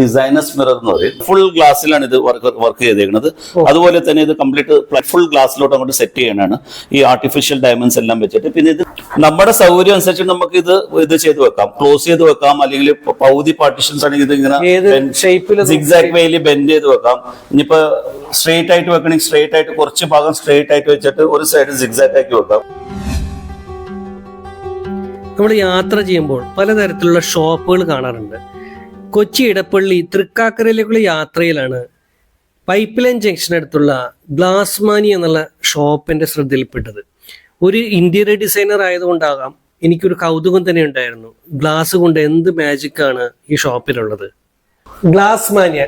Designers mirror എന്ന് പറയും. Full ഗ്ലാസ്സിലാണ് ഇത് വർക്ക് വർക്ക് ചെയ്തേക്കുന്നത് അതുപോലെ തന്നെ ഇത് കംപ്ലീറ്റ് ഫുൾ ഗ്ലാസ്സിലോട്ട് അങ്ങോട്ട് സെറ്റ് ചെയ്യണാണ് ഈ ആർട്ടിഫിഷ്യൽ ഡയമണ്ട്സ് എല്ലാം വെച്ചിട്ട്. പിന്നെ ഇത് നമ്മുടെ സൗകര്യം അനുസരിച്ച് നമുക്ക് ഇത് ഇത് ചെയ്ത് വെക്കാം. ക്ലോസ് ചെയ്ത് വെക്കാം. അല്ലെങ്കിൽ പൗതി പാർട്ടിഷൻസ് ആണെങ്കിൽ ഇത് ഇങ്ങനെ ഷേപ്പിൽ സിഗ്സാക് വേയിൽ ബെൻഡ് ചെയ്ത് വെക്കാം. ഇനിയിപ്പോ സ്ട്രെയിറ്റ് ആയിട്ട് വെക്കണമെങ്കിൽ സ്ട്രെയിറ്റ് ആയിട്ട് കുറച്ച് ഭാഗം സ്ട്രെയിറ്റ് ആയിട്ട് വെച്ചിട്ട് ഒരു സൈഡ് സിഗ്സാക്ട് ആക്കി വെക്കാം. നമ്മൾ യാത്ര ചെയ്യുമ്പോൾ പലതരത്തിലുള്ള ഷോപ്പുകൾ കാണാറുണ്ട്. കൊച്ചി ഇടപ്പള്ളി തൃക്കാക്കരയിലേക്കുള്ള യാത്രയിലാണ് പൈപ്പ് ലൈൻ ജംഗ്ഷനടുത്തുള്ള ഗ്ലാസ് മാനി എന്നുള്ള ഷോപ്പിന്റെ ശ്രദ്ധയിൽപ്പെട്ടത്. ഒരു ഇന്റീരിയർ ഡിസൈനർ ആയതുകൊണ്ടാകാം എനിക്കൊരു കൗതുകം തന്നെ ഉണ്ടായിരുന്നു. ഗ്ലാസ് കൊണ്ട് എന്ത് മാജിക്കാണ് ഈ ഷോപ്പിലുള്ളത്. ഗ്ലാസ് മാനിയ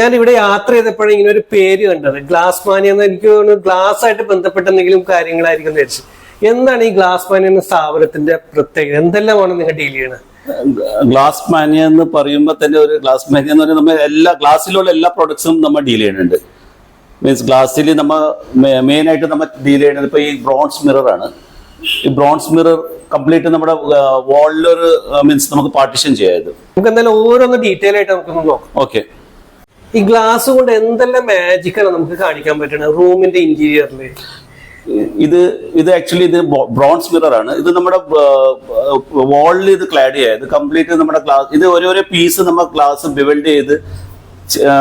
ഞാൻ ഇവിടെ യാത്ര ചെയ്തപ്പോഴും ഇങ്ങനെ ഒരു പേര് കണ്ടത്. ഗ്ലാസ് മാനിയ എനിക്ക് തോന്നുന്നു ഗ്ലാസ് ആയിട്ട് ബന്ധപ്പെട്ട എന്തെങ്കിലും കാര്യങ്ങളായിരിക്കും വിചാരിച്ചു. എന്താണ് ഈ ഗ്ലാസ് മാനിയ എന്ന സ്ഥാപനത്തിന്റെ പ്രത്യേകത? എന്തെല്ലാമാണ് നിങ്ങൾ ഡീൽ ചെയ്യുന്നത് ഗ്ലാസ് മാനിയ എന്ന് പറയുമ്പോൾ തന്നെ ഒരു ഗ്ലാസ് മാനിയ എന്ന് പറയുന്നത് നമ്മൾ എല്ലാ ഗ്ലാസ്സിലുള്ള എല്ലാ പ്രൊഡക്ട്സും നമ്മൾ ഡീൽ ചെയ്യുന്നുണ്ട്. മീൻസ് ഗ്ലാസ്സിൽ നമ്മൾ മെയിൻ ആയിട്ട് നമ്മൾ ഡീൽ ചെയ്യുന്നത് ഇപ്പൊ ഈ ബ്രോൺസ് മിറർ ആണ്. ഈ ബ്രോൺസ് മിറർ കംപ്ലീറ്റ് നമ്മുടെ വാളിലൊരു മീൻസ് നമുക്ക് പാർട്ടിഷൻ ചെയ്യാത് നമുക്ക് എന്തായാലും ഓരോന്ന് ഡീറ്റെയിൽ ആയിട്ട് നമുക്കൊന്ന് നോക്കാം. ഓക്കെ ഈ ഗ്ലാസ് കൊണ്ട് എന്തെല്ലാം മാജിക്കാണ് നമുക്ക് കാണിക്കാൻ പറ്റുന്നത് റൂമിന്റെ ഇന്റീരിയറിൽ ഇത് ഇത് ആക്ച്വലി ഇത് ബ്രോൺസ് മിറർ ആണ്. ഇത് നമ്മുടെ വാളിൽ ഇത് ക്ലാഡ് ചെയ്യുക ഇത് കംപ്ലീറ്റ് നമ്മുടെ ക്ലാസ് ഇത് ഓരോരോ പീസ് നമ്മൾ ഗ്ലാസ് ബിൽഡ് ചെയ്ത്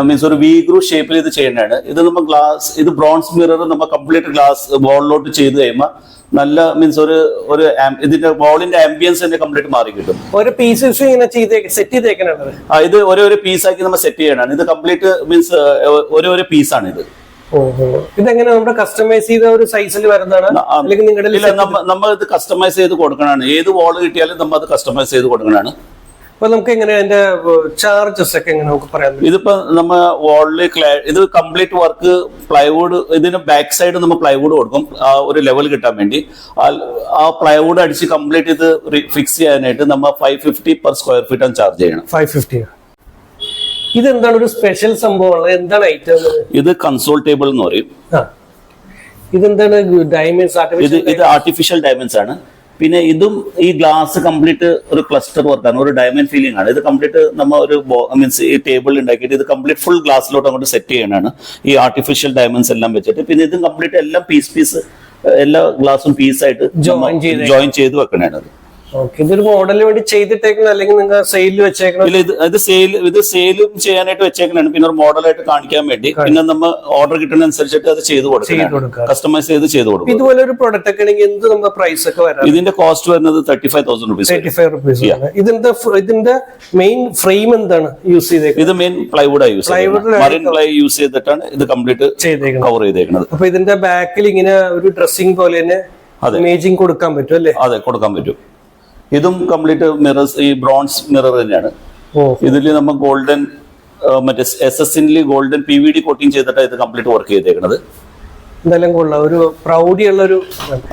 മീൻസ് ഒരു വി ഗ്രൂ ഷേപ്പിൽ ഇത് ചെയ്യേണ്ടതാണ്. ഇത് നമ്മൾ ഗ്ലാസ് ഇത് ബ്രോൺസ് മിറർ നമ്മൾ കംപ്ലീറ്റ് ഗ്ലാസ് വാളിലോട്ട് ചെയ്ത് കഴിയുമ്പോൾ നല്ല മീൻസ് ഒരു ഒരു ഇതിന്റെ വാളിന്റെ ആംബിയൻസ് തന്നെ കംപ്ലീറ്റ് മാറി കിട്ടും. ഓരോ പീസസ് ഇങ്ങനെ ചെയ്ത് സെറ്റ് ചെയ്തേക്കണത്? ആ, ഇത് ഓരോരോ പീസാക്കി നമ്മൾ സെറ്റ് ചെയ്യണം ഇത് കംപ്ലീറ്റ് മീൻസ് ഓരോരോ പീസാണ് ഇത് ഇതെങ്ങനെ നമ്മുടെ കസ്റ്റമൈസ് ചെയ്ത ഒരു സൈസിൽ വരുന്നതാണ്? അല്ലെങ്കിൽ നിങ്ങളുടെ നമ്മൾ ഇത് കസ്റ്റമൈസ് ചെയ്ത് കൊടുക്കണതാണ്. ഏത് വാൾ കിട്ടിയാലും നമ്മൾ അത് കസ്റ്റമൈസ് ചെയ്ത് കൊടുക്കണതാണ്. അപ്പൊ നമുക്ക് എങ്ങനെ അതിന്റെ ചാർജസ് ഒക്കെ എങ്ങനെ നമുക്ക് പറയാൻ ഇതിപ്പോ നമ്മ വോളിൽ ഇത് കംപ്ലീറ്റ് വർക്ക് പ്ലൈവുഡ് ഇതിന് ബാക്ക് സൈഡ് നമ്മൾ പ്ലൈവുഡ് കൊടുക്കും. ആ ഒരു ലെവൽ കിട്ടാൻ വേണ്ടി. ആ പ്ലൈവുഡ് അടിച്ച് കംപ്ലീറ്റ് ഇത് ഫിക്സ് ചെയ്യാനായിട്ട് നമ്മൾ five fifty per square feet ആണ് ചാർജ് ചെയ്യണം. ഫൈവ് ഫിഫ്റ്റി ഇതെന്താണ് ഒരു സ്പെഷ്യൽ സംഭവം എന്താണ് ഐറ്റം ഇത് കൺസോൾ ടേബിൾ എന്ന് പറയും. ഇതെന്താണ് ഡയമണ്ട്സ് ഇത് ഇത് ആർട്ടിഫിഷ്യൽ ഡയമണ്ട്സ് ആണ്. പിന്നെ ഇതും ഈ ഗ്ലാസ് കംപ്ലീറ്റ് ഒരു ക്ലസ്റ്റർ വർക്കാണ് ഒരു ഡയമണ്ട് ഫീലിംഗ് ആണ്. ഇത് കംപ്ലീറ്റ് നമ്മ ഒരു മീൻസ് ഈ ടേബിൾ ഉണ്ടാക്കിയിട്ട് ഇത് കംപ്ലീറ്റ് ഫുൾ ഗ്ലാസ്സിലോട്ട് അങ്ങോട്ട് സെറ്റ് ചെയ്യണതാണ് ഈ ആർട്ടിഫിഷ്യൽ ഡയമണ്ട്സ് എല്ലാം വെച്ചിട്ട്. പിന്നെ ഇതും കംപ്ലീറ്റ് എല്ലാം പീസ് പീസ് എല്ലാ ഗ്ലാസും പീസായിട്ട് ആയിട്ട് ജോയിൻ ചെയ്ത് ഓക്കെ ഇതൊരു മോഡലിന് വേണ്ടി ചെയ്തിട്ടേക്കണം? അല്ലെങ്കിൽ നിങ്ങൾ സെയിലിൽ വെച്ചേക്കണം? ഇല്ല ഇത് ഇത് സെയിൽ ഇത് സെയിലും ചെയ്യാനായിട്ട് വെച്ചേക്കണാണ്. പിന്നെ ഒരു മോഡലായിട്ട് കാണിക്കാൻ വേണ്ടി. പിന്നെ നമ്മൾ ഓർഡർ കിട്ടുന്ന അനുസരിച്ചിട്ട് അത് ചെയ്ത് കൊടുക്കാം. കസ്റ്റമൈസ് ചെയ്ത് ചെയ്ത് കൊടുക്കും ഇതുപോലെ ഒരു പ്രൊഡക്റ്റ് ഒക്കെ ആണെങ്കിൽ എന്ത് നമ്മുടെ പ്രൈസ് ഒക്കെ വരാം ഇതിന്റെ കോസ്റ്റ് വരുന്നത് thirty five thousand rupees thirty five rupees ഇതിന്റെ ഇതിന്റെ മെയിൻ ഫ്രെയിം എന്താണ് യൂസ് ചെയ്തേക്കുന്നത് ഇത് main plywood use Plywood marine ply use ചെയ്തിട്ടാണ് ഇത് കംപ്ലീറ്റ് കവർ ചെയ്തേക്കുന്നത് അപ്പൊ ഇതിന്റെ ബാക്കിൽ ഇങ്ങനെ ഒരു ഡ്രസ്സിംഗ് പോലെ തന്നെ അതെ. ഇമേജിങ് കൊടുക്കാൻ പറ്റും അല്ലേ? അതെ കൊടുക്കാൻ പറ്റും. ഇതും കംപ്ലീറ്റ് മിറേഴ്സ് ഈ ബ്രോൺസ് മിറർ തന്നെയാണ്. ഇതിൽ നമ്മൾ ഗോൾഡൻ മറ്റേ S S ഇനിൽ golden P V D coating ചെയ്തിട്ടാണ് ഇത് കംപ്ലീറ്റ് വർക്ക് ചെയ്തേക്കുന്നത് എന്തായാലും കൊള്ളാം. ഒരു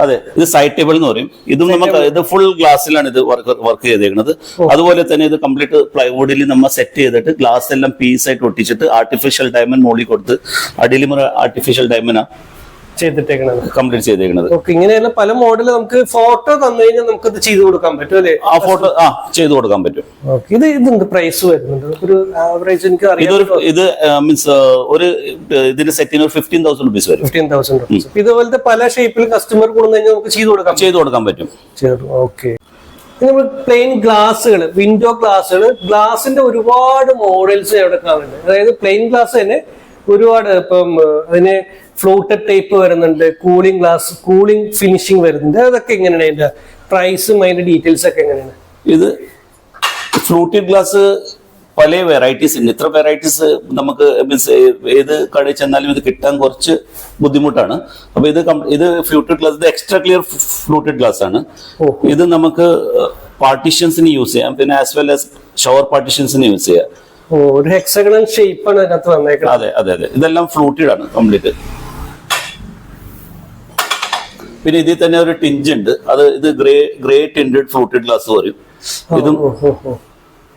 അതെ ഇത് സൈഡ് ടേബിൾ എന്ന് പറയും. ഇതും നമുക്ക് ഇത് ഫുൾ ഗ്ലാസ്സിലാണ് ഇത് വർക്ക് വർക്ക് ചെയ്തേക്കുന്നത് അതുപോലെ തന്നെ ഇത് കംപ്ലീറ്റ് പ്ലൈവുഡിൽ നമ്മൾ സെറ്റ് ചെയ്തിട്ട് ഗ്ലാസ് എല്ലാം പീസ് ആയിട്ട് ഒട്ടിച്ചിട്ട് ആർട്ടിഫിഷ്യൽ ഡയമണ്ട് മോളി കൊടുത്ത് അടിയിൽ ആർട്ടിഫിഷ്യൽ ഡയമണ്ടാ ചെയ്തിട്ടേക്കണത്? കംപ്ലീറ്റ് ചെയ്തേക്കണത്. ഓക്കെ ഇങ്ങനെയുള്ള പല മോഡൽ നമുക്ക് ഫോട്ടോ തന്നു കഴിഞ്ഞാൽ നമുക്ക് ഇത് ചെയ്തു കൊടുക്കാൻ പറ്റും അല്ലേ? ആ ഫോട്ടോ ആ ചെയ്തു കൊടുക്കാൻ പറ്റും. ഇത് ഇതെന്ത് പ്രൈസ് വരുന്നുണ്ട്? ഒരു ആവറേജ് എനിക്ക് അറിയാം ഇതൊരു ഇത് മീൻസ് ഒരു ഇതിന്റെ സെറ്റിന് ഫിഫ്റ്റീൻ തൗസൻഡ് റുപ്പീസ് വരും. ഫിഫ്റ്റീൻ തൗസൻഡ് റുപ്പീസ് ഇതുപോലത്തെ പല ഷേപ്പിൽ കസ്റ്റമർ കൊണ്ടു കഴിഞ്ഞാൽ നമുക്ക് ചെയ്തു കൊടുക്കാം ചെയ്തു കൊടുക്കാൻ പറ്റും. ഓക്കെ നമ്മൾ പ്ലെയിൻ ഗ്ലാസ്സുകൾ വിൻഡോ ഗ്ലാസ്സുകൾ ഗ്ലാസിന്റെ ഒരുപാട് മോഡൽസ് അവിടെ കാണുന്നുണ്ട്. അതായത് പ്ലെയിൻ ഗ്ലാസ് തന്നെ ഒരുപാട് ഇപ്പം അതിന് ഫ്ലോട്ടഡ് ടൈപ്പ് വരുന്നുണ്ട് കൂളിംഗ് ഗ്ലാസ് കൂളിംഗ് ഫിനിഷിംഗ് വരുന്നുണ്ട്. അതൊക്കെ എങ്ങനെയാണ് അതിന്റെ പ്രൈസും അതിന്റെ ഡീറ്റെയിൽസ് ഒക്കെ എങ്ങനെയാണ്? ഇത് ഫ്ലൂട്ടഡ് ഗ്ലാസ് പല വെറൈറ്റീസ് ഉണ്ട്. ഇത്ര വെറൈറ്റീസ് നമുക്ക് മീൻസ് ഏത് കടയിൽ ചെന്നാലും ഇത് കിട്ടാൻ കുറച്ച് ബുദ്ധിമുട്ടാണ്. അപ്പൊ ഇത് ഇത് ഫ്ലൂട്ടഡ് ഗ്ലാസ് ഇത് എക്സ്ട്രാ ക്ലിയർ ഫ്ലൂട്ടഡ് ഗ്ലാസ് ആണ്. ഇത് നമുക്ക് പാർട്ടീഷൻസിന് യൂസ് ചെയ്യാം. പിന്നെ ആസ് വെൽ ആസ് ഷവർ പാർട്ടീഷൻസിന് യൂസ് ചെയ്യാം. ഒരു ഹെക്സഗണൽ ഷേപ്പാണ് അതിനകത്ത് വന്നേക്കുന്നത് അതെ അതെ അതെ. ഇതെല്ലാം ഫ്ലൂട്ടഡ് ആണ് കംപ്ലീറ്റ് പിന്നെ ഇതിൽ തന്നെ ഒരു ടിഞ്ച് ഉണ്ട്. അത് ഇത് ഗ്രേ ഗ്രേ ടിൻഡ് ഫ്രൂട്ടഡ് ഗ്ലാസ് പറയും. ഇതും.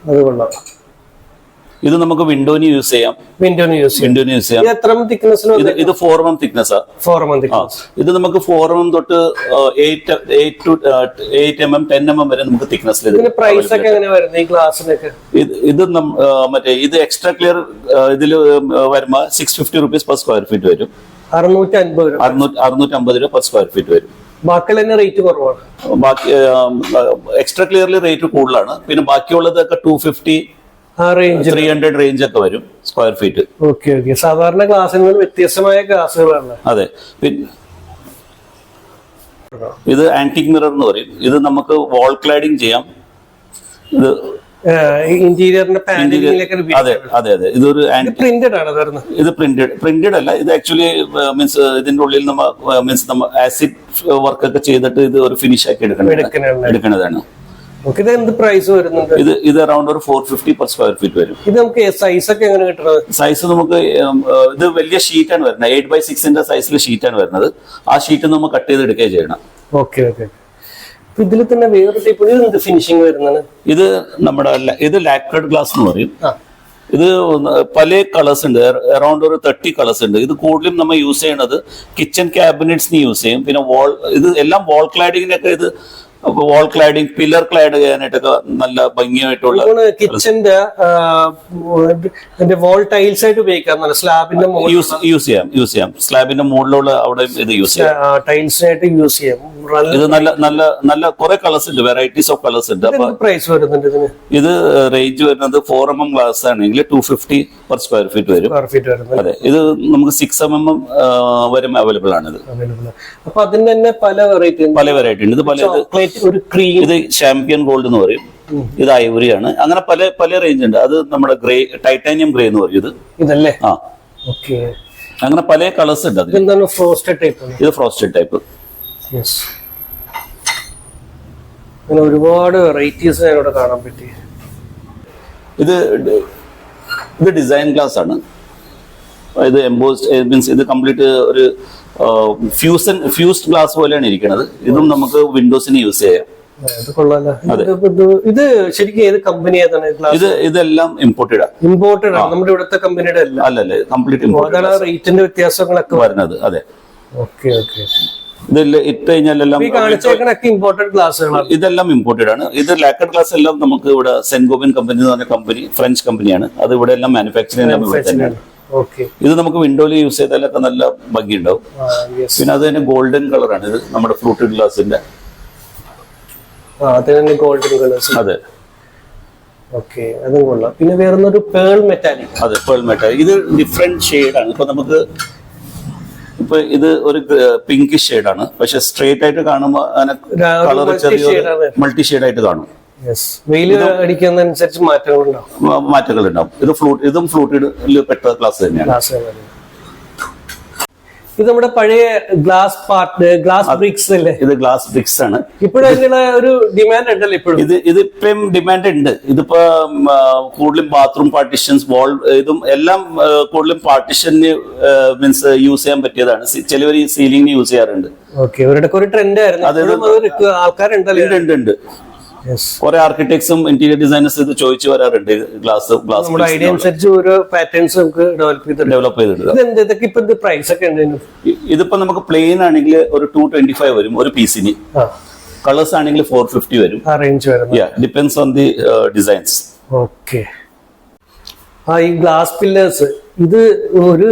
അത് കൊള്ളാം. ഇത് നമുക്ക് വിൻഡോന് യൂസ് ചെയ്യാം. വിൻഡോന് യൂസ് വിൻഡോന് യൂസ് ചെയ്യാം. എത്ര തിക്നെസ് ഇത് four M thickness four M ഇത് നമുക്ക് ഫോർ എം തൊട്ട് eight eight to eight M M ten M M വരെ നമുക്ക് തിക്നെസ്സിൽ ഇതിന് പ്രൈസ് ഒക്കെ എങ്ങനെ വരുന്നത് ഈ ഗ്ലാസ്സിനൊക്കെ ഇത് മറ്റേ ഇത് എക്സ്ട്രാ ക്ലിയർ ഇതിൽ വരുമ്പോൾ six fifty rupees per square feet വരും. അറുന്നൂറ്റി അൻപത് രൂപ. അറുന്നൂറ്റി അറുന്നൂറ്റി അമ്പത് രൂപ പെർ സ്ക്വയർ ഫീറ്റ് വരും. ബാക്കിയുള്ള തന്നെ റേറ്റ് കുറവാണ്. ബാക്കി എക്സ്ട്രാ ക്ലിയർലി റേറ്റ് കൂടുതലാണ്. പിന്നെ ബാക്കിയുള്ളതൊക്കെ two fifty three hundred range ഒക്കെ വരും സ്ക്വയർ ഫീറ്റ് ഓക്കെ ഓക്കെ സാധാരണ ക്ലാസ്സുകൾ വ്യത്യസ്തമായ ക്ലാസ്സുകളാണ് അതെ. പിന്നെ ഇത് ആന്റിക് മിറർ എന്ന് പറയും. ഇത് നമുക്ക് വാൾ ക്ലാഡിംഗ് ചെയ്യാം. ഇത് ഇന്റീരിയറിന്റെ അതെ അതെ അതെ. ഇതൊരു പ്രിന്റഡ് ആണ് ഇത് പ്രിന്റഡ് പ്രിന്റഡ് അല്ല. ഇത് ആക്ച്വലി മീൻസ് ഇതിന്റെ ഉള്ളിൽ നമ്മ മീൻസ് നമ്മ ആസിഡ് വർക്ക് ഒക്കെ ചെയ്തിട്ട് ഇത് ഒരു ഫിനിഷ് ആക്കി എടുക്കണം എടുക്കണതാണ്. ഇത് എന്ത് പ്രൈസ് വരുന്നുണ്ട്? ഇത് ഇത് അറൌണ്ട് ഒരു four fifty per square feet വരും. ഇത് നമുക്ക് സൈസ് ഒക്കെ എങ്ങനെ കിട്ടുന്നത് സൈസ് നമുക്ക് ഇത് വലിയ ഷീറ്റാണ് വരുന്നത്. എയ്റ്റ് ബൈ സിക്സിന്റെ സൈസിൽ ഷീറ്റാണ് വരുന്നത്. ആ ഷീറ്റ് നമ്മൾ കട്ട് ചെയ്ത് എടുക്കുകയും ചെയ്യണം. ഓക്കെ ഓക്കെ ഇതിൽ തന്നെ വേറെ ടൈപ്പ് എന്ത് ഫിനിഷിങ് വരുന്നത്? ഇത് നമ്മുടെ ഇത് ലാക്രഡ് ഗ്ലാസ് എന്ന് പറയും. ഇത് പല കളേഴ്സ് ഉണ്ട്. അറൌണ്ട് ഒരു തേർട്ടി കളേഴ്സ് ഉണ്ട്. ഇത് കൂടുതലും നമ്മൾ യൂസ് ചെയ്യണത് കിച്ചൺ ക്യാബിനറ്റ്സിന് യൂസ് ചെയ്യും. പിന്നെ വാൾ ഇത് എല്ലാം വാൾ ക്ലാഡിങ്ങിനൊക്കെ ഇത് വാൾ ക്ലാഡിങ് പില്ലർ ക്ലാഡ് ചെയ്യാനായിട്ടൊക്കെ നല്ല ഭംഗിയായിട്ടുള്ള കിച്ചന്റെ വാൾ ടൈൽസ് ആയിട്ട് ഉപയോഗിക്കാം. സ്ലാബിന്റെ യൂസ് യൂസ് ചെയ്യാം യൂസ് ചെയ്യാം. സ്ലാബിന്റെ മുകളിലുള്ള അവിടെ ഇത് യൂസ് ചെയ്യാം. ടൈൽസ് ആയിട്ട് യൂസ് ചെയ്യാം. ഇത് നല്ല നല്ല നല്ല കുറെ കളേഴ്സ് ഉണ്ട് വെറൈറ്റീസ് ഓഫ് കളേഴ്സ് ഉണ്ട്. അപ്പൊ പ്രൈസ് വരുന്നുണ്ട് ഇതിന്. ഇത് റേഞ്ച് വരുന്നത് ഫോർ എം എം ഗ്ലാസ് ആണെങ്കിൽ two fifty per square feet വരും. അതെ ഇത് നമുക്ക് സിക്സ് എം എം വരും അവൈലബിൾ ആണ് ഇത്. അപ്പൊ അതിന് തന്നെ പല വെറൈറ്റി പല വെറൈറ്റി ഉണ്ട്. ഇത് പല ഒരു ക്രീം ഇത് ചാമ്പ്യൻ ഗോൾഡ് എന്ന് പറയും. ഇത് ഐവറിയാണ് അങ്ങനെ പല പല റേഞ്ച് ഉണ്ട്. അത് നമ്മുടെ ഗ്രേ ടൈറ്റാനിയം ഗ്രേ എന്ന് പറയും ഇത്. ഇതല്ലേ? ആ. ഓക്കെ അങ്ങനെ പല കളേഴ്സ് ഉണ്ട് അതിൽ എന്താണ് ഫ്രോസ്റ്റഡ് ടൈപ്പ് ഇത് ഫ്രോസ്റ്റഡ് ടൈപ്പ് യെസ് അങ്ങനെ ഒരുപാട് വെറൈറ്റീസ് ഞാനിവിടെ കാണാൻ പറ്റി. ഇത് ഇത് ഡിസൈൻ ഗ്ലാസ് ആണ്. ഇത് എംബോസ്ഡ് മീൻസ് ഇത് കംപ്ലീറ്റ് ഒരു ഫ്യൂസൻ ഫ്യൂസ്ഡ് ഗ്ലാസ് പോലെയാണ് ഇരിക്കുന്നത് ഇതും നമുക്ക് വിൻഡോസിന് യൂസ് ചെയ്യാം. ഇത് ശരിക്കും ഏത് കമ്പനി ഇത് ഇതെല്ലാം ഇമ്പോർട്ടഡ് ആണ് ഇമ്പോർട്ടഡ് ആണ്. നമ്മുടെ ഇവിടുത്തെ കമ്പനിയുടെ അല്ല. അല്ലല്ലേ കംപ്ലീറ്റ് ഇമ്പോർട്ടഡ് റേറ്റിന്റെ വ്യത്യാസങ്ങളൊക്കെ വരുന്നത് അതെ. Okay okay. ഇതെല്ലാം ഇമ്പോർട്ടഡ് ആണ്. ഇത് ലാക്കഡ് ഗ്ലാസ് എല്ലാം നമുക്ക് ഇവിടെ സെന്റ് ഗോബിൻ കമ്പനി എന്ന് പറഞ്ഞ കമ്പനി ഫ്രഞ്ച് കമ്പനിയാണ് അത് ഇവിടെ എല്ലാം മാനുഫാക്ചറിംഗ് ഇത് നമുക്ക് വിൻഡോയിൽ യൂസ് ചെയ്താലൊക്കെ നല്ല ഭംഗി ഉണ്ടാവും പിന്നെ അത് തന്നെ ഗോൾഡൻ കളറാണ് ഇത് നമ്മുടെ ഫ്രൂട്ട് ഗ്ലാസിന്റെ അത് തന്നെ ഗോൾഡൻ കളേഴ്സ് അതെ. ഓക്കെ അതും കൊള്ളാം. പിന്നെ വേറൊന്നൊരു പേൾ മെറ്റാലിക് അതെ പേൾ മെറ്റാലിക് ഇത് ഡിഫറെന്റ് ഷെയ്ഡാണ് ഇപ്പൊ നമുക്ക് ഇപ്പൊ ഇത് ഒരു പിങ്ക് ഷെയ്ഡാണ് പക്ഷെ സ്ട്രേറ്റ് ആയിട്ട് കാണുമ്പോൾ അങ്ങനെ കളർ ചെറിയ. മൾട്ടി ഷെയ്ഡ് ആയിട്ട് കാണും. വെയിൽ അടിക്കുന്നതനുസരിച്ച് മാറ്റങ്ങൾ ഉണ്ടാവും. മാറ്റങ്ങൾ ഉണ്ടാവും. ഇത് ഫ്ലൂട്ട് ഇതും ഫ്ലൂട്ടിൽ പെട്ട ക്ലാസ് തന്നെയാണ്. ഗ്ലാസ് ഇത് നമ്മുടെ പഴയ ഗ്ലാസ് പാർട്ട് ഗ്ലാസ് ബ്രിക്സ് അല്ലേ? ഇത് ഗ്ലാസ് ബ്രിക്സ് ആണ്. ഇപ്പോഴും അതിനുള്ള ഒരു ഡിമാൻഡ് ഉണ്ടല്ലോ ഇപ്പോഴും. ഇത് ഇത് ഇപ്പം ഡിമാൻഡ് ഉണ്ട്. ഇതിപ്പോ കൂടുതലും ബാത്റൂം പാർട്ടിഷൻസ് വാൾ ഇതും എല്ലാം കൂടുതലും പാർട്ടിഷന് മീൻസ് യൂസ് ചെയ്യാൻ പറ്റിയതാണ്. ചിലവർ ഈ സീലിംഗിന് യൂസ് ചെയ്യാറുണ്ട്. ഓക്കെ ഇവരുടെ ഒരു ട്രെൻഡ് ആയിരുന്നു. ആൾക്കാരുണ്ടല്ലോ. ഉണ്ട് ഉണ്ട്. കുറെ ആർക്കിടെക്ട്സും ഇന്റീരിയർ ഡിസൈനേഴ്സ് ഇത് ചോദിച്ചു വരാറുണ്ട്. ഗ്ലാസ് ഗ്ലാസ് നമ്മുടെ ഐഡിയ അനുസരിച്ച് ഓരോ പാറ്റേൺസ് നമുക്ക് ഡെവലപ്പ് ചെയ്തിട്ടുണ്ട് ഡെവലപ്പ് ഇതൊക്കെ പ്രൈസ് ഒക്കെ ഇതിപ്പോ നമുക്ക് പ്ലെയിൻ ആണെങ്കിൽ ഒരു ടു ട്വന്റി ഫൈവ് വരും ഒരു പീസിന് കളേഴ്സ് ആണെങ്കിൽ ഫോർ ഫിഫ്റ്റി വരും. റേഞ്ച് വരും yeah depends on the designs okay ആ ഈ ഗ്ലാസ് പില്ലേഴ്സ് ഇത് ഒരു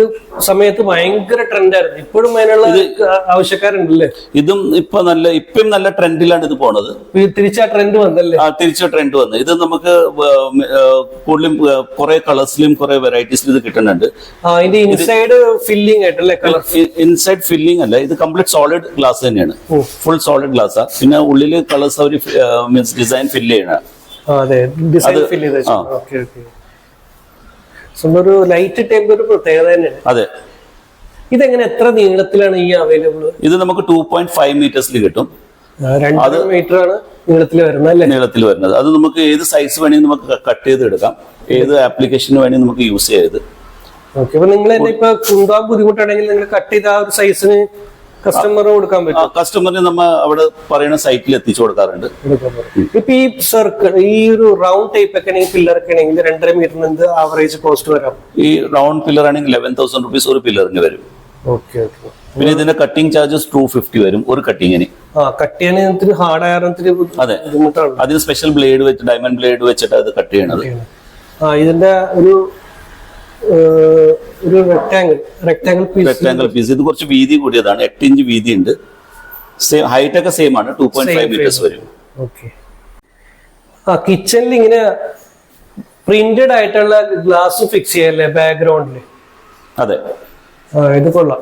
സമയത്ത് ഭയങ്കര ട്രെൻഡായിരുന്നു. ഇപ്പോഴും അതിനുള്ള ആവശ്യക്കാരുണ്ടല്ലേ? ഇതും ഇപ്പൊ നല്ല ഇപ്പം നല്ല ട്രെൻഡിലാണ് ഇത് പോണത്. തിരിച്ച ട്രെൻഡ് വന്നല്ലേ? ആ തിരിച്ച ട്രെൻഡ് വന്നു. ഇത് നമുക്ക് കൂടുതലും കുറെ കളേഴ്സിലും കുറെ വെറൈറ്റീസിലും ഇത് കിട്ടുന്നുണ്ട്. അതിന്റെ ഇൻസൈഡ് ഫില്ലിംഗ് ആയിട്ടല്ലേ കളർ ഇൻസൈഡ് ഫില്ലിംഗ് അല്ല ഇത് കംപ്ലീറ്റ് സോളിഡ് ഗ്ലാസ് തന്നെയാണ്. ഫുൾ സോളിഡ് ഗ്ലാസ്സാ പിന്നെ ഉള്ളിൽ കളേഴ്സ് അവർ മീൻസ് ഡിസൈൻ ഫില്ല് ചെയ്യണ. അതെ. ഡിസൈൻ ഫില്ല് ചെയ്ത് ഒരു ലൈറ്റ് ടൈപ്പ് ഒരു പ്രത്യേകത തന്നെയാണ്. അതെ. ഇതെങ്ങനെ എത്ര നീളത്തിലാണ് ഈ അവൈലബിൾ ഇത് നമുക്ക് ടൂ പോയിന്റ് ഫൈവ് മീറ്റേഴ്സിൽ കിട്ടും. രണ്ട് മീറ്റർ ആണ് നീളത്തിൽ വരുന്നത് അല്ലേ? നീളത്തിൽ വരുന്നത്. അത് നമുക്ക് ഏത് സൈസ് വേണമെങ്കിൽ നമുക്ക് കട്ട് ചെയ്ത് എടുക്കാം. ഏത് ആപ്ലിക്കേഷന് വേണമെങ്കിൽ നമുക്ക് യൂസ് ചെയ്ത് ഓക്കെ അപ്പൊ നിങ്ങൾ ഇപ്പൊ ബുദ്ധിമുട്ടാണെങ്കിൽ നിങ്ങൾ കട്ട് ചെയ്ത ആ ഒരു സൈസിന് കസ്റ്റമർ കൊടുക്കാൻ പറ്റും. കസ്റ്റമറിന് നമ്മ അവിടെ പറയുന്ന സൈറ്റിൽ എത്തിച്ചു കൊടുക്കാറുണ്ട്. ഇപ്പൊ ഈ സർക്കിൾ ഈ ഒരു റൗണ്ട് ടൈപ്പ് ഒക്കെ ആണെങ്കിൽ പില്ലർ ഒക്കെ ആണെങ്കിൽ രണ്ടര മീറ്ററിന് എന്ത് ആവറേജ് കോസ്റ്റ് വരാം? ഈ റൗണ്ട് പില്ലർ ആണെങ്കിൽ ലെവൻ തൗസൻഡ് റുപ്പീസ് ഒരു പില്ലറിന് വരും. പിന്നെ ഇതിന്റെ കട്ടിംഗ് ചാർജസ് ടു ഫിഫ്റ്റി വരും ഒരു കട്ടിങ്ങിന് കട്ട് ചെയ്യാൻ ഹാർഡ് അതെ. അതിന് സ്പെഷ്യൽ ബ്ലേഡ് വെച്ച് ഡയമണ്ട് ബ്ലേഡ് വെച്ചിട്ട് അത് കട്ട് ചെയ്യണത്. ഇതിന്റെ ഒരു ഒരു rectangle rectangle piece rectangle piece ഇത് കുറച്ച് വീതി കൂടിയതാണ്. എട്ട് ഇഞ്ച് വീതി ഉണ്ട് സെയിം ഹൈറ്റ് ഒക്കെ സെയിം ആണ്. ടു പോയിന്റ് ഫൈവ് മീറ്റേഴ്സ് വരും. ഓക്കെ ആ കിച്ചണിൽ ഇങ്ങനെ പ്രിന്റഡ് ആയിട്ടുള്ള ഗ്ലാസ് ഫിക്സ് ചെയ്യല്ലേ ബാക്ക്ഗ്രൗണ്ടിൽ അതെ. ആ ഇത് കൊള്ളാം.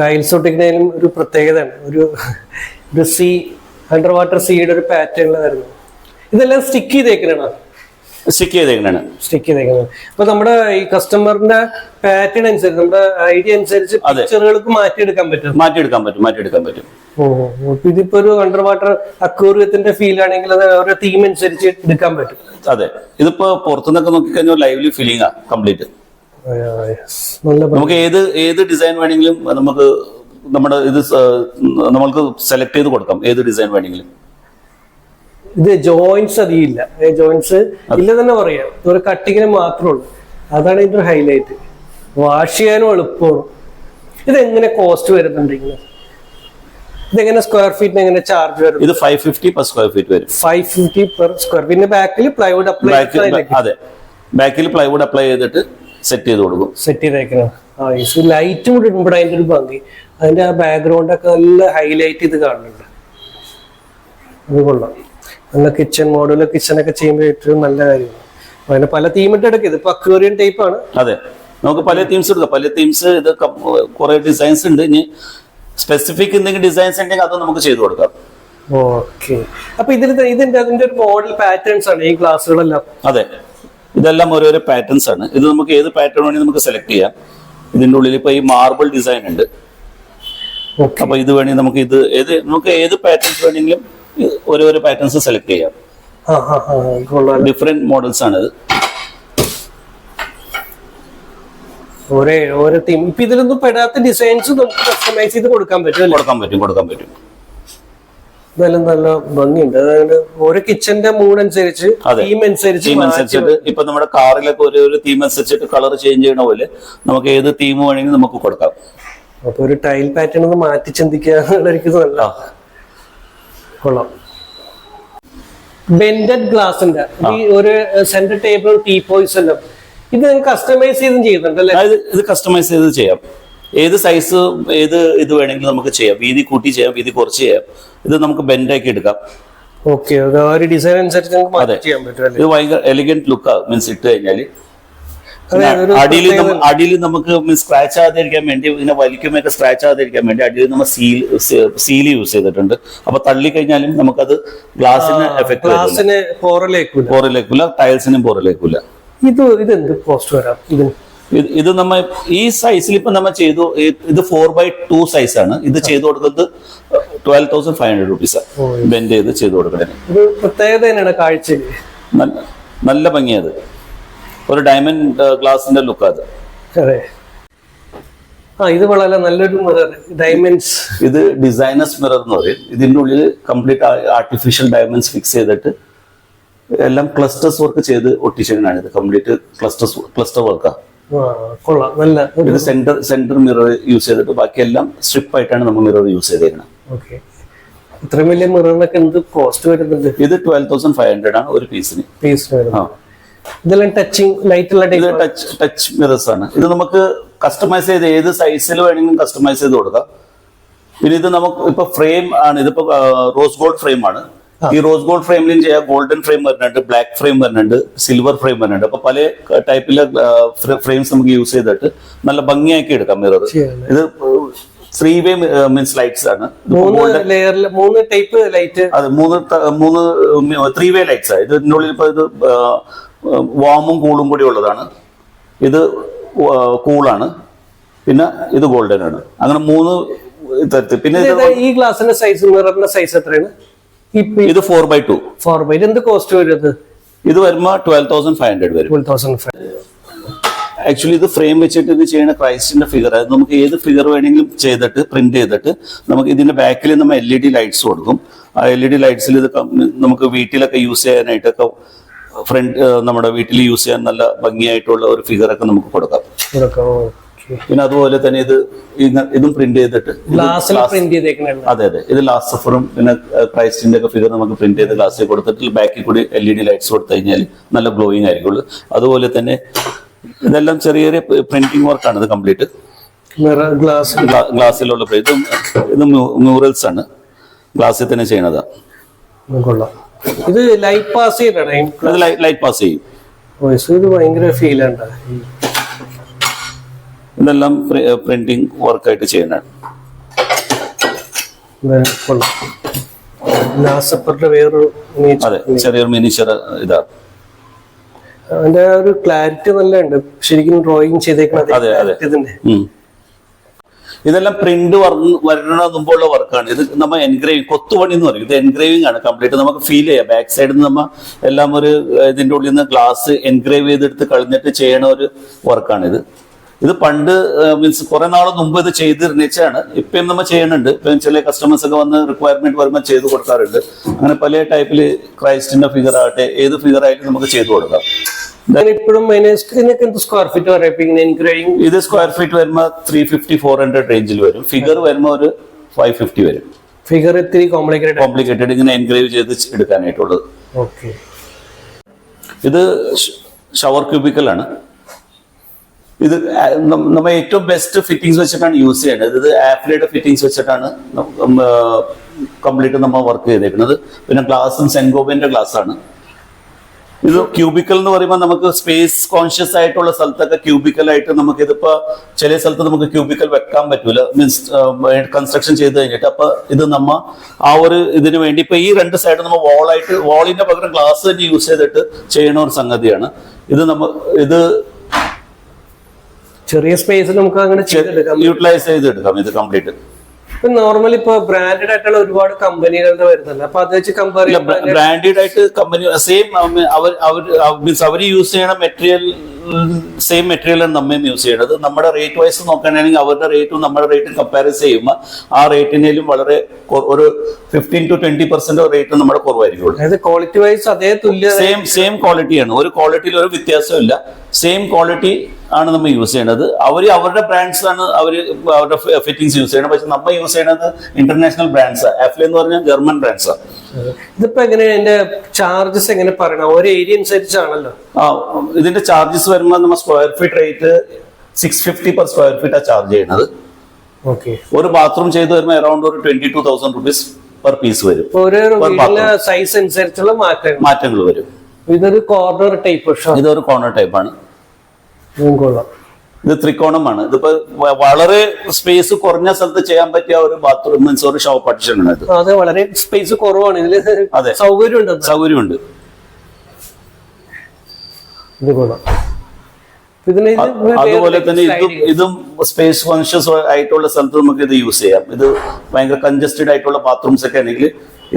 ടൈൽസ് ഒട്ടിക്കുന്നതിനും ഒരു പ്രത്യേകതയാണ്. ഒരു ഒരു സീ അണ്ടർ വാട്ടർ സീയുടെ ഒരു പാറ്റേണിൽ വരുന്നത് ഇതെല്ലാം സ്റ്റിക്ക് ചെയ്തേക്കണാണ് സ്റ്റിക്ക് ചെയ്തേക്കണാണ്. സ്റ്റിക്ക് ചെയ്തേക്കുന്നത്. അപ്പൊ നമ്മുടെ ഈ കസ്റ്റമറിന്റെ പാറ്റേൺ അനുസരിച്ച് നമ്മുടെ ഐഡിയ അനുസരിച്ച്. പിക്ചറുകൾക്ക് മാറ്റിയെടുക്കാൻ പറ്റും. മാറ്റിയെടുക്കാൻ പറ്റും മാറ്റിയെടുക്കാൻ പറ്റും. ഇതിപ്പോ ഒരു അണ്ടർ വാട്ടർ അക്വേറിയത്തിന്റെ ഫീൽ ആണെങ്കിൽ അത് ഓരോ തീം അനുസരിച്ച് എടുക്കാൻ പറ്റും. അതെ. ഇതിപ്പോ പുറത്തുനിന്നൊക്കെ നോക്കിക്കഴിഞ്ഞാൽ ലൈവ്ലി ഫീലിംഗ് ആ കംപ്ലീറ്റ്. നമുക്ക് ഏത് ഏത് ഡിസൈൻ വേണമെങ്കിലും നമുക്ക് നമ്മുടെ ഇത് നമ്മൾക്ക് സെലക്ട് ചെയ്ത് കൊടുക്കാം. ഏത് ഡിസൈൻ വേണമെങ്കിലും. ഇത് ജോയിന്റ്സ് അധികമില്ല. ജോയിന്റ്സ് ഇല്ല തന്നെ പറയാം. ഒരു കട്ടിങ്ങിന് മാത്രമേ ഉള്ളൂ. അതാണ് ഇതിന്റെ ഹൈലൈറ്റ് വാഷ് ചെയ്യാനും എളുപ്പമാണ് ഇത് എങ്ങനെ കോസ്റ്റ് വരുന്നുണ്ട് ഇങ്ങനെ? ഇതെങ്ങനെ സ്ക്വയർ ഫീറ്റിന് എങ്ങനെ ചാർജ് വരും? ഇത് five fifty per square feet വരും. ഫൈവ് ഫിഫ്റ്റി പെർ സ്ക്വയർ പിന്നെ ബാക്കിൽ പ്ലൈവുഡ് അപ്ലൈ അതെ. ബാക്കിൽ പ്ലൈവുഡ് അപ്ലൈ ചെയ്തിട്ട് സെറ്റ് ചെയ്ത് കൊടുക്കും. സെറ്റ് ചെയ്തേക്കണം. ആ ഈ ലൈറ്റും കൂടി ഇടുമ്പോൾ അതിന്റെ ഒരു ഭംഗി. അതിന്റെ ആ ബാക്ക്ഗ്രൗണ്ട് ഒക്കെ നല്ല ഹൈലൈറ്റ് ചെയ്ത് കാണുന്നുണ്ട്. അത് കൊള്ളാം. നല്ല കിച്ചൺ മോഡുലർ കിച്ചൺ ഒക്കെ ചെയ്യുമ്പോൾ ഏറ്റവും നല്ല കാര്യമാണ്. അതിന് പല തീമിട്ട് എടുക്കും. ഇതിപ്പോ അക്വേറിയൻ ടൈപ്പ് ആണ്. അതെ. നമുക്ക് പല തീംസ് എടുക്കാം. പല തീംസ് ഇത് കുറെ ഡിസൈൻസ് ഉണ്ട്. ഇനി സ്പെസിഫിക് എന്തെങ്കിലും ഡിസൈൻസ് ഉണ്ടെങ്കിൽ അത് നമുക്ക് ചെയ്തു കൊടുക്കാം. ഓക്കെ അപ്പൊ ഇതിൽ ഇതിന്റെ അതിന്റെ ഒരു മോഡൽ പാറ്റേൺസ് ആണ് ഈ ക്ലാസ്സുകളെല്ലാം അതെ. ഇതെല്ലാം ഓരോരോ പാറ്റേൺസ് ആണ്. ഇത് നമുക്ക് ഏത് പാറ്റേൺ വേണമെങ്കിൽ നമുക്ക് സെലക്ട് ചെയ്യാം. ഇതിന്റെ ഉള്ളിൽ ഇപ്പൊ ഈ മാർബിൾ ഡിസൈൻ ഉണ്ട്. അപ്പൊ ഇത് വേണമെങ്കിൽ നമുക്ക് ഇത് ഏത് നമുക്ക് ഏത് പാറ്റേൺസ് വേണമെങ്കിലും ഈ ഓരോരോ പാറ്റേൺസ് സെലക്ട് ചെയ്യാം. ഡിഫറെന്റ് മോഡൽസ് ആണ് ഇത് ഓരോ ഓരോ തീം ഇപ്പൊ ഇതിലൊന്നും പെടാത്ത ഡിസൈൻസ് നമുക്ക് കസ്റ്റമൈസ് ചെയ്ത് കൊടുക്കാൻ പറ്റും കൊടുക്കാൻ പറ്റും കൊടുക്കാൻ പറ്റും. നല്ല നല്ല ഭംഗിയുണ്ട്. അതായത് ഓരോ കിച്ചന്റെ മൂഡ് അനുസരിച്ച് തീം അനുസരിച്ച് തീം അനുസരിച്ചിട്ട് ഇപ്പൊ നമ്മുടെ കാറിലൊക്കെ ഒരു ഒരു തീം അനുസരിച്ചിട്ട് കളർ ചേഞ്ച് ചെയ്യണ പോലെ നമുക്ക് ഏത് തീം വേണമെങ്കിലും നമുക്ക് കൊടുക്കാം. അപ്പൊ ഒരു ടൈൽ പാറ്റേൺ ഒന്ന് മാറ്റി ചിന്തിക്കുക എനിക്ക് നല്ല. കൊള്ളാം. ബെൻഡഡ് ഗ്ലാസിന്റെ ഈ ഒരു സെന്റർ ടേബിളും ടീ പോയ്സ് എല്ലാം. ഇത് കസ്റ്റമൈസ് ചെയ്തും ചെയ്യുന്നുണ്ടല്ലേ ഇത് കസ്റ്റമൈസ് ചെയ്ത് ചെയ്യാം. ഏത് സൈസ് ഏത് ഇത് വേണമെങ്കിലും നമുക്ക് ചെയ്യാം. വീതി കൂട്ടി ചെയ്യാം വീതി കുറച്ച് ചെയ്യാം. ഇത് നമുക്ക് ബെൻഡാക്കി എടുക്കാം. ഓക്കെ ഒരു ഡിസൈൻ അനുസരിച്ച് നമുക്ക് ചെയ്യാൻ പറ്റും ഇത് ഭയങ്കര എലിഗന്റ് ലുക്കാ മീൻസ് ഇട്ട് ഒരു അടിയിൽ അടിയിൽ നമുക്ക് സ്ക്രാച്ച് ആകാതിരിക്കാൻ വേണ്ടി ഇങ്ങനെ വലിക്കുമൊക്കെ സ്ക്രാച്ച് ആകാതിരിക്കാൻ വേണ്ടി അടിയിൽ നമ്മൾ സീൽ സീൽ യൂസ് ചെയ്തിട്ടുണ്ട്. അപ്പൊ തള്ളിക്കഴിഞ്ഞാലും നമുക്കത് ഗ്ലാസിന് എഫക്ട് ഗ്ലാസിന് പോറലേക്കില്ല പോറിലേക്കില്ല ടൈൽസിനും പോറിലേക്കില്ല ഇത് ഇതെന്ത് കോസ്റ്റ് വരാം ഇതിന്? ഇത് ഇത് നമ്മ ഈ സൈസിൽ ഇപ്പൊ നമ്മൾ ചെയ്തു ഇത് ഫോർ ബൈ ടു സൈസ് ആണ്. ഇത് ചെയ്തു കൊടുക്കുന്നത് twelve thousand five hundred rupees bend ചെയ്ത് ചെയ്തു കൊടുക്കുന്നത് ഒരു പ്രത്യേകത തന്നെയാണ് കാഴ്ചയിൽ നല്ല നല്ല ഭംഗിയത് ഒരു ഡയമണ്ട് ഗ്ലാസിന്റെ ലുക്ക് അത്. അതെ. ആ ഇത് വളരെ നല്ലൊരു മിറർ ഡയമണ്ട്സ് ഇത് ഡിസൈനേഴ്സ് മിറർ എന്ന് പറയും. ഇതിന്റെ ഉള്ളിൽ കംപ്ലീറ്റ് ആർട്ടിഫിഷ്യൽ ഡയമണ്ട്സ് ഫിക്സ് ചെയ്തിട്ട് എല്ലാം ക്ലസ്റ്റേഴ്സ് വർക്ക് ചെയ്ത് ഒട്ടിച്ചിട്ടാണ് ഇത്. കംപ്ലീറ്റ് ക്ലസ്റ്റേഴ്സ് ക്ലസ്റ്റർ വർക്കാണ് കൊള്ളാം. നല്ല ഇത് സെന്റർ സെന്റർ മിറർ യൂസ് ചെയ്തിട്ട് ബാക്കിയെല്ലാം സ്ട്രിപ്പ് ആയിട്ടാണ് നമ്മൾ മിറർ യൂസ് ചെയ്തേക്കുന്നത് ഓക്കെ ഇത്രയും വലിയ മിററിനൊക്കെ എന്ത് കോസ്റ്റ് വരുന്നത് ഇത് ട്വൽവ് തൗസൻഡ് ഫൈവ് ഹൺഡ്രഡ് ആണ് ഒരു പീസിന് പീസ് വരുന്നത്. ഇതെല്ലാം ടച്ചിങ് ഇത് ടച്ച് ടച്ച് മിറേഴ്സ് ആണ്. ഇത് നമുക്ക് കസ്റ്റമൈസ് ചെയ്ത് ഏത് സൈസിൽ വേണമെങ്കിലും കസ്റ്റമൈസ് ചെയ്ത് കൊടുക്കാം. പിന്നെ ഇത് നമുക്ക് ഇപ്പൊ ഫ്രെയിം ആണ്. ഇതിപ്പോ റോസ് ഗോൾഡ് ഫ്രെയിം ആണ്. ഈ റോസ് ഗോൾഡ് ഫ്രെയിമിലും ചെയ്യാം ഗോൾഡൻ ഫ്രെയിം വരുന്നുണ്ട് ബ്ലാക്ക് ഫ്രെയിം വരുന്നുണ്ട് സിൽവർ ഫ്രെയിം വരുന്നുണ്ട്. അപ്പൊ പല ടൈപ്പിലെ ഫ്രെയിംസ് നമുക്ക് യൂസ് ചെയ്തിട്ട് നല്ല ഭംഗിയാക്കി എടുക്കാം മിറർ ഇത് ത്രീ വേ മീൻസ് ലൈറ്റ്സ് ആണ്. മൂന്ന് ടൈപ്പ് ലൈറ്റ് അതെ മൂന്ന് മൂന്ന് ത്രീ വേ ലൈറ്റ്സ് ആണ് ഇതിനുള്ളിൽ ഇപ്പൊ ഇത് വാമും കൂളും കൂടി ഉള്ളതാണ്. ഇത് കൂളാണ്. പിന്നെ ഇത് ഗോൾഡൻ ആണ് അങ്ങനെ മൂന്ന് തരത്തിൽ. പിന്നെ ഈ ഗ്ലാസിന്റെ സൈസ് മിററിന്റെ സൈസ് എത്രയാണ്? ഇത് four by two four by എന്ത് കോസ്റ്റ് വരും ഇത് വരുമ്പോ ട്വൽവ് തൗസൻഡ് ഫൈവ് ഹൺഡ്രഡ് വരും. ട്വൽവ് തൗസൻഡ് ഫൈവ് ആക്ച്വലി ഇത് ഫ്രെയിം വെച്ചിട്ട് ഇത് ചെയ്യുന്ന ക്രൈസ്റ്റിന്റെ ഫിഗർ അത് നമുക്ക് ഏത് ഫിഗർ വേണമെങ്കിലും ചെയ്തിട്ട് പ്രിന്റ് ചെയ്തിട്ട് നമുക്ക് ഇതിന്റെ ബാക്കിൽ നമ്മൾ എൽ ഇ ഡി ലൈറ്റ്സ് കൊടുക്കും. ആ എൽ ഇ ഡി ലൈറ്റ്സിൽ ഇത് നമുക്ക് വീട്ടിലൊക്കെ യൂസ് ചെയ്യാനായിട്ടൊക്കെ ഫ്രണ്ട് നമ്മുടെ വീട്ടിൽ യൂസ് ചെയ്യാൻ നല്ല ഭംഗിയായിട്ടുള്ള ഒരു ഫിഗർ ഒക്കെ നമുക്ക് കൊടുക്കാം. പിന്നെ അതുപോലെ തന്നെ ഇത് ഇതും പ്രിന്റ് ചെയ്തിട്ട് അതെ അതെ. ഇത് ലാസ്റ്റ് സഫറും പിന്നെ ക്രൈസ്റ്റിന്റെ ഒക്കെ ഫിഗർ നമുക്ക് പ്രിന്റ് ചെയ്ത് ഗ്ലാസ്സിൽ കൊടുത്തിട്ട് ബാക്കിൽ കൂടി എൽ ഇ ഡി ലൈറ്റ്സ് കൊടുത്തു കഴിഞ്ഞാൽ നല്ല ഗ്ലോയിങ് ആയിരിക്കുള്ളൂ. അതുപോലെ തന്നെ ഇതെല്ലാം ചെറിയ ചെറിയ പ്രിന്റിംഗ് വർക്കാണ് ഇത് കംപ്ലീറ്റ് ഗ്ലാസ് ഗ്ലാസ്സിലുള്ള. ഇതും ഇത് മ്യൂറൽസ് ആണ് ഗ്ലാസ്സിൽ തന്നെ ചെയ്യണതാണ് കൊള്ളാം. ഇത് ലൈറ്റ് പാസ് ഇത് ലൈറ്റ് പാസ് ചെയ്യും. ഇത് ഭയങ്കര ഫീൽ ഉണ്ട് ഇതെല്ലാം പ്രിന്റിംഗ് വർക്കായിട്ട് ചെയ്യുന്നതാണ്. വേറൊരു. അതെ ചെറിയൊരു മിനിച്ചർ ഇതാ അതിന്റെ ഒരു ക്ലാരിറ്റി നല്ല ഉണ്ട് ശരിക്കും ഡ്രോയിങ് ചെയ്തേക്കണത് അതെ, അതെ. ഇതിന്റെ ഉം. ഇതെല്ലാം പ്രിന്റ് വരണ മുമ്പുള്ള വർക്കാണ് ഇത് നമ്മൾ എൻഗ്രേവിംഗ് കൊത്തുപണി എന്ന് പറയും. ഇത് എൻഗ്രേവിംഗ് ആണ് കംപ്ലീറ്റ് നമുക്ക് ഫീൽ ചെയ്യാം. ബാക്ക് സൈഡിൽ നിന്ന് നമ്മൾ എല്ലാം ഒരു ഇതിന്റെ ഉള്ളിൽ നിന്ന് ഗ്ലാസ് എൻഗ്രേവ് ചെയ്തെടുത്ത് കളഞ്ഞിട്ട് ചെയ്യണ ഒരു വർക്കാണ് ഇത്. ഇത് പണ്ട് മീൻസ് കുറെ നാൾ മുമ്പ് ഇത് ചെയ്തിരുന്നേച്ചാണ് ഇപ്പം നമ്മൾ ചെയ്യുന്നുണ്ട്. ഇപ്പം ചില കസ്റ്റമേഴ്സ് ഒക്കെ വന്ന് റിക്വയർമെന്റ് വരുമ്പോൾ ചെയ്ത് കൊടുക്കാറുണ്ട്. അങ്ങനെ പല ടൈപ്പിൽ ക്രൈസ്റ്റിന്റെ ഫിഗർ ആകട്ടെ ഏത് ഫിഗർ ആയിട്ട് നമുക്ക് ചെയ്തു കൊടുക്കാം. ഇപ്പോഴും സ്ക്വയർ ഫീറ്റ് ഇത് സ്ക്വയർ ഫീറ്റ് വരുമ്പോൾ ത്രീ ഫിഫ്റ്റി ഫോർ ഹൺഡ്രഡ് റേഞ്ചിൽ വരും. ഫിഗർ വരുമ്പോൾ ഒരു ഫൈവ് ഫിഫ്റ്റി വരും. ഫിഗർ ഇത്തിരി കോംപ്ലിക്കേറ്റഡ് കോംപ്ലിക്കേറ്റഡ് ഇങ്ങനെ എൻഗ്രേവ് ചെയ്ത് എടുക്കാനായിട്ടുള്ളത്. ഓക്കെ ഇത് ഷവർ ക്യൂബിക്കൽ ആണ്. ഇത് നമ്മൾ നമ്മ ഏറ്റവും ബെസ്റ്റ് ഫിറ്റിംഗ്സ് വെച്ചിട്ടാണ് യൂസ് ചെയ്യേണ്ടത്. ഇത് ആപ്ലിയുടെ ഫിറ്റിംഗ്സ് വെച്ചിട്ടാണ് കംപ്ലീറ്റ് നമ്മൾ വർക്ക് ചെയ്തേക്കുന്നത്. പിന്നെ ഗ്ലാസും സെൻഗോബിന്റെ ഗ്ലാസ് ആണ്. ഇത് ക്യൂബിക്കൽ എന്ന് പറയുമ്പോൾ നമുക്ക് സ്പേസ് കോൺഷ്യസ് ആയിട്ടുള്ള സ്ഥലത്തൊക്കെ ക്യൂബിക്കൽ ആയിട്ട് നമുക്ക് ഇതിപ്പോ ചില സ്ഥലത്ത് നമുക്ക് ക്യൂബിക്കൽ വെക്കാൻ പറ്റൂല. മീൻസ് കൺസ്ട്രക്ഷൻ ചെയ്ത് കഴിഞ്ഞിട്ട് അപ്പൊ ഇത് നമ്മ ആ ഒരു ഇതിനു വേണ്ടി ഇപ്പൊ ഈ രണ്ട് സൈഡ് നമ്മൾ വാളായിട്ട് വാളിന്റെ പകരം ഗ്ലാസ് തന്നെ യൂസ് ചെയ്തിട്ട് ചെയ്യണ ഒരു സംഗതിയാണ്. ഇത് നമ്മ ഇത് ചെറിയ സ്പേസ് നമുക്ക് അങ്ങനെ ചെയ്തെടുക്കാം. യൂട്ടിലൈസ് ചെയ്തെടുക്കാം. ഇത് കംപ്ലീറ്റ് നോർമലി ഇപ്പൊ ബ്രാൻഡഡ് ആയിട്ടുള്ള ഒരുപാട് കമ്പനികളുടെ വരുന്നുണ്ട്. അപ്പൊ അത് വെച്ച് കമ്പയർ ചെയ്യാം ബ്രാൻഡഡ് ആയിട്ട് കമ്പനി സെയിം അവർ അവർ മീൻസ് അവർ യൂസ് ചെയ്യണ മെറ്റീരിയൽ സെയിം മെറ്റീരിയൽ ആണ് നമ്മയും യൂസ് ചെയ്യണത് നമ്മുടെ റേറ്റ് വൈസ് നോക്കുകയാണെങ്കിൽ അവരുടെ റേറ്റും നമ്മുടെ റേറ്റും കമ്പാരിസ് ചെയ്യുമ്പോൾ ആ റേറ്റിനേലും വളരെ ഒരു fifteen to twenty percent rate നമ്മുടെ കുറവായിരിക്കും ക്വാളിറ്റി വൈസ് അതേ തുല്യ സെയിം സെയിം ക്വാളിറ്റിയാണ് ഒരു ക്വാളിറ്റിയിൽ ഒരു വ്യത്യാസമില്ല സെയിം ക്വാളിറ്റി ആണ് നമ്മൾ യൂസ് ചെയ്യേണ്ടത്. അവർ അവരുടെ ബ്രാൻഡ്സ് ആണ് അവർ അവരുടെ ഫിറ്റിംഗ്സ് യൂസ് ചെയ്യണം പക്ഷെ നമ്മൾ യൂസ് ചെയ്യണത് ഇന്റർനാഷണൽ ബ്രാൻഡ്സ് ആഫ്ലി എന്ന് പറഞ്ഞാൽ ജർമ്മൻ ബ്രാൻഡ്സ് ഇതിപ്പോ എങ്ങനെ ഇതിന്റെ ചാർജസ് എങ്ങനെ പറയണം? ഓരോ ഏരിയ അനുസരിച്ചാണല്ലോ. ആ ഇതിന്റെ ചാർജസ് വരുമ്പോൾ നമ്മൾ square feet rate six fifty per square feet ആ ചാർജ് ചെയ്യണത് ഓക്കെ ഒരു ബാത്റൂം ചെയ്ത് വരുമ്പോൾ അറൌണ്ട് ഒരു twenty two thousand rupees per piece വരും. സൈസ് അനുസരിച്ചുള്ള മാറ്റങ്ങൾ വരും. ഇതൊരു കോർണർ ടൈപ്പ് ഇതൊരു കോർണർ ടൈപ്പാണ് ആണ്. ഇത് ത്രികോണമാണ്. ഇതിപ്പോ വളരെ സ്പേസ് കുറഞ്ഞ സ്ഥലത്ത് ചെയ്യാൻ പറ്റിയ ഒരു ബാത്റൂം മീൻസ് ഒരു ഷോപ്പ് പാർട്ടിഷൻ ആണ് ഇത്. അതെ വളരെ സ്പേസ് കുറവാണ്. ഇതിൽ സൗകര്യമുണ്ട് സൗകര്യം സൗകര്യമുണ്ട്. ഇത് കൊള്ളാം. അതുപോലെ തന്നെ ഇതും ഇതും സ്പേസ് കോൺഷ്യസ് ആയിട്ടുള്ള സ്ഥലത്ത് നമുക്ക് ഇത് യൂസ് ചെയ്യാം. ഇത് ഭയങ്കര കൺജസ്റ്റഡ് ആയിട്ടുള്ള ബാത്റൂംസ് ഒക്കെ ആണെങ്കിൽ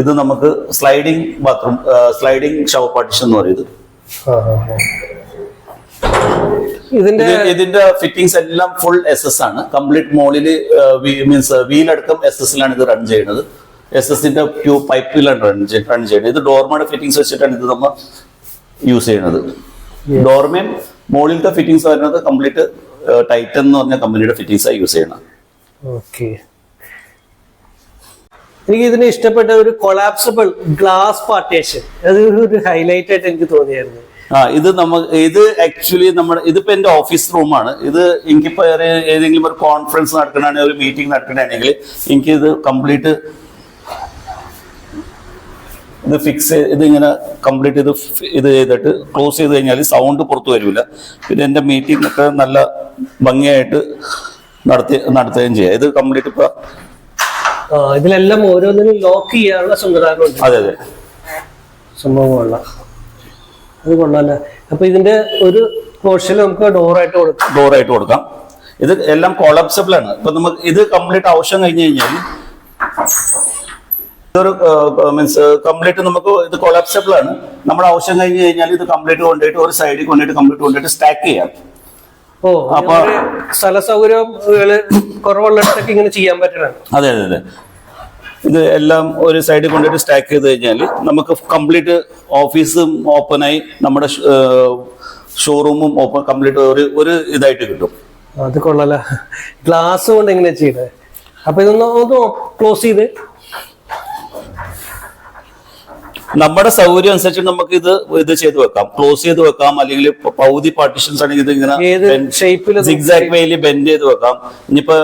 ഇത് നമുക്ക് sliding bathroom sliding shower partition എന്ന് പറയുന്നത് ഇതിന്റെ ഇതിന്റെ ഫിറ്റിംഗ്സ് എല്ലാം ഫുൾ എസ് എസ് ആണ്. കംപ്ലീറ്റ് മോളിൽ മീൻസ് വീലടക്കം എസ് എസിലാണ് ഇത് റൺ ചെയ്യുന്നത്. എസ് എസിന്റെ ട്യൂബ് പൈപ്പിലാണ് റൺ റൺ ചെയ്യുന്നത്. ഇത് ഡോർമയുടെ ഫിറ്റിംഗ്സ് വെച്ചിട്ടാണ് ഇത് നമ്മൾ യൂസ് ചെയ്യുന്നത്. ഡോർമയും മുകളിലത്തെ ഫിറ്റിംഗ്സ് വരുന്നത് കംപ്ലീറ്റ് ടൈറ്റൻ എന്ന് പറഞ്ഞ കമ്പനിയുടെ ഫിറ്റിംഗ്സ് യൂസ് ചെയ്യണം ഓക്കെ എനിക്ക് ഇതിന് ഇഷ്ടപ്പെട്ട ഒരു കൊളാപ്സിബിൾ ഗ്ലാസ് പാർട്ടേഷൻ അത് ഒരു ഹൈലൈറ്റ് ആയിട്ട് എനിക്ക് തോന്നിയായിരുന്നു. ആ ഇത് നമ്മ ഇത് ആക്ച്വലി നമ്മുടെ ഇതിപ്പോ എന്റെ ഓഫീസ് റൂമാണ് ഇത് എനിക്കിപ്പോ ഏതെങ്കിലും ഒരു കോൺഫറൻസ് നടക്കണമെങ്കിൽ ഒരു മീറ്റിംഗ് നടക്കണമെങ്കിൽ എനിക്ക് ഇത് കംപ്ലീറ്റ് ഇത് ഫിക്സ് ഇത് ഇങ്ങനെ കംപ്ലീറ്റ് ഇത് ഇത് ചെയ്തിട്ട് ക്ലോസ് ചെയ്ത് കഴിഞ്ഞാൽ സൗണ്ട് പുറത്തു വരില്ല പിന്നെ എന്റെ മീറ്റിംഗ് ഒക്കെ നല്ല ഭംഗിയായിട്ട് നടത്തി നടത്തുകയും ചെയ്യാം. ഇത് കംപ്ലീറ്റ് ഇപ്പൊ ഇതിലെല്ലാം ഓരോന്നിനും ലോക്ക് ചെയ്യാനുള്ള സംവിധാനം അതെ അതെ. സംഭവമുള്ള അത് കൊള്ളാല്ലേ അപ്പൊ ഇതിന്റെ ഒരു പോർഷൻ നമുക്ക് ഡോറായിട്ട് കൊടുക്കാം. ഡോറായിട്ട് കൊടുക്കാം. ഇത് എല്ലാം കൊളാപ്സബിൾ ആണ്. ഇപ്പൊ നമുക്ക് ഇത് കംപ്ലീറ്റ് ആവശ്യം കഴിഞ്ഞു കഴിഞ്ഞാൽ ഇതൊരു മീൻസ് കംപ്ലീറ്റ് നമുക്ക് ഇത് കൊളാപ്സബിൾ ആണ്. നമ്മുടെ ആവശ്യം കഴിഞ്ഞ് കഴിഞ്ഞാൽ ഇത് കംപ്ലീറ്റ് കൊണ്ടുപോയിട്ട് ഒരു സൈഡിൽ കൊണ്ടുപോയിട്ട് കംപ്ലീറ്റ് കൊണ്ടുപോയിട്ട് സ്റ്റാക്ക് ചെയ്യാം. അപ്പൊ- സ്ഥല കുറവുള്ളിടത്തൊക്കെ ഇങ്ങനെ ചെയ്യാൻ പറ്റണം അതെ അതെ അതെ. ഇത് എല്ലാം ഒരു സൈഡിൽ കൊണ്ടുപോയിട്ട് സ്റ്റാക്ക് ചെയ്ത് കഴിഞ്ഞാൽ നമുക്ക് കംപ്ലീറ്റ് ഓഫീസും ഓപ്പണായി നമ്മുടെ ഷോറൂമും ഓപ്പൺ കംപ്ലീറ്റ് ഒരു ഒരു ഇതായിട്ട് കിട്ടും. അത് കൊള്ളല. ഗ്ലാസ് കൊണ്ട് എങ്ങനെയാ ചെയ്തത് അപ്പൊ ഇതൊന്ന് ഒന്ന് ക്ലോസ് ചെയ്ത് നമ്മുടെ സൗകര്യം അനുസരിച്ച് നമുക്ക് ഇത് ഇത് ചെയ്ത് വെക്കാം. ക്ലോസ് ചെയ്ത് വെക്കാം. അല്ലെങ്കിൽ പൗതി പാർട്ടിഷൻസ് ആണെങ്കിൽ ഇത് ഇങ്ങനെ ഷേപ്പിൽ സിഗ്സാക് വേയിൽ ബെൻഡ് ചെയ്ത് വെക്കാം. ഇനിയിപ്പോ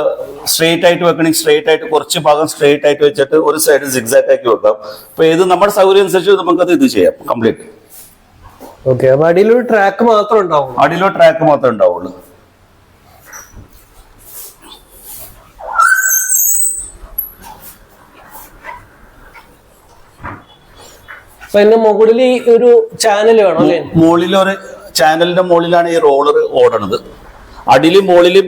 സ്ട്രെയിറ്റ് ആയിട്ട് വെക്കണമെങ്കിൽ സ്ട്രെയിറ്റ് ആയിട്ട് കുറച്ച് ഭാഗം സ്ട്രെയിറ്റ് ആയിട്ട് വെച്ചിട്ട് ഒരു സൈഡ് സിഗ്സാക്ട് ആക്കി വെക്കാം. അപ്പൊ ഇത് നമ്മുടെ സൗകര്യം അനുസരിച്ച് നമുക്കത് ഇത് ചെയ്യാം. കംപ്ലീറ്റ് ഓക്കെ അപ്പൊ അടിയിലൊരു ട്രാക്ക് മാത്രം ഉണ്ടാവും അടിയിലൊരു ട്രാക്ക് മാത്രമേ ഉണ്ടാവുള്ളൂ. അപ്പൊ അതിന്റെ മുകളിൽ ഈ ഒരു ചാനൽ വേണം അല്ലേ? മുകളിൽ ഒരു ചാനലിന്റെ മുകളിലാണ് ഈ റോളർ ഓടണത്. അടിയിലും മുകളിലും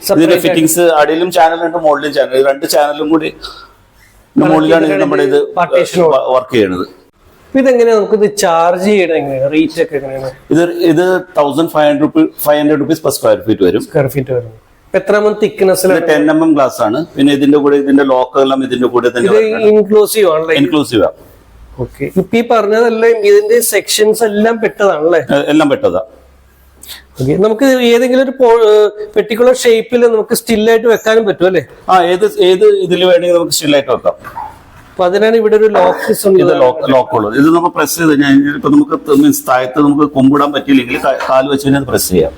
ഇതിന്റെ ഫിറ്റിംഗ്സ് അടിയിലും ചാനലുണ്ട് മുകളിലും ചാനൽ രണ്ട് ചാനലും കൂടി മുകളിലാണ് നമ്മുടെ ഇത് വർക്ക് ചെയ്യണത്. ഇതെങ്ങനെയാ നമുക്ക് ഇത് ചാർജ് ചെയ്യണം എങ്ങനെയാ? റേറ്റ് ഒക്കെ എങ്ങനെയാണ്? ഇത് ഇത് thousand five hundred rupees five hundred rupees per square feet വരും. സ്ക്വയർ ഫീറ്റ് വരും. അപ്പൊ എത്ര ഇത് തിക്നെസ്സിലാണ് ടെൻ എം എം ഗ്ലാസ് ആണ്. പിന്നെ ഇതിന്റെ കൂടെ ഇതിന്റെ ലോക്ക് എല്ലാം ഇതിന്റെ കൂടെ തന്നെ ഇൻക്ലൂസീവ് ആണ് ഇൻക്ലൂസീവ് ഓക്കെ. ഇപ്പൊ ഈ പറഞ്ഞതെല്ലാം ഇതിന്റെ സെക്ഷൻസ് എല്ലാം പെട്ടതാണല്ലേ? എല്ലാം പെട്ടതാ. ഓക്കെ. നമുക്ക് ഏതെങ്കിലും ഒരു പെർട്ടിക്കുലർ ഷേപ്പിൽ നമുക്ക് സ്റ്റില്ലായിട്ട് വെക്കാനും പറ്റും അല്ലേ? ആ ഏത് ഏത് ഇതിൽ വേണമെങ്കിൽ നമുക്ക് സ്റ്റില്ലായിട്ട് വെക്കാം. അപ്പൊ അതിനാണ് ഇവിടെ ഒരു ലോക്ക് ഇത് ലോക്ക് ലോക്ക് ഉള്ളത്. ഇത് നമ്മൾ പ്രസ് ചെയ്ത് കഴിഞ്ഞാൽ ഇപ്പൊ നമുക്ക് മീൻസ് താഴത്ത് നമുക്ക് കൊമ്പിടാൻ പറ്റിയില്ലെങ്കിൽ കാൽ വെച്ച് കഴിഞ്ഞാൽ പ്രസ് ചെയ്യാം.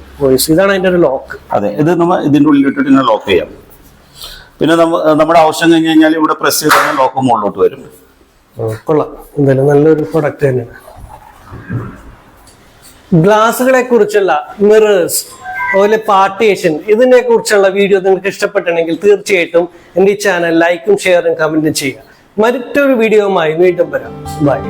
ഇതാണ് അതിന്റെ ഒരു ലോക്ക് അതെ ഇത് നമ്മൾ ഇതിന്റെ ഉള്ളിൽ ഇട്ടിട്ട് ഇങ്ങനെ ലോക്ക് ചെയ്യാം. പിന്നെ നമ്മ നമ്മുടെ ആവശ്യം കഴിഞ്ഞ് കഴിഞ്ഞാൽ ഇവിടെ പ്രസ് ചെയ്ത് കഴിഞ്ഞാൽ ലോക്ക് മുകളിലോട്ട് വരും. കൊള്ളാം. എന്തായാലും നല്ലൊരു പ്രൊഡക്റ്റ് തന്നെയാണ് ഗ്ലാസുകളെ കുറിച്ചുള്ള മിറേഴ്സ് അതുപോലെ പാർട്ടിയേഷൻ ഇതിനെ കുറിച്ചുള്ള വീഡിയോ നിങ്ങൾക്ക് ഇഷ്ടപ്പെട്ടിട്ടുണ്ടെങ്കിൽ തീർച്ചയായിട്ടും എന്റെ ഈ ചാനൽ ലൈക്കും ഷെയറും കമന്റും ചെയ്യുക. മറ്റൊരു വീഡിയോയുമായി വീണ്ടും വരാം. ബൈ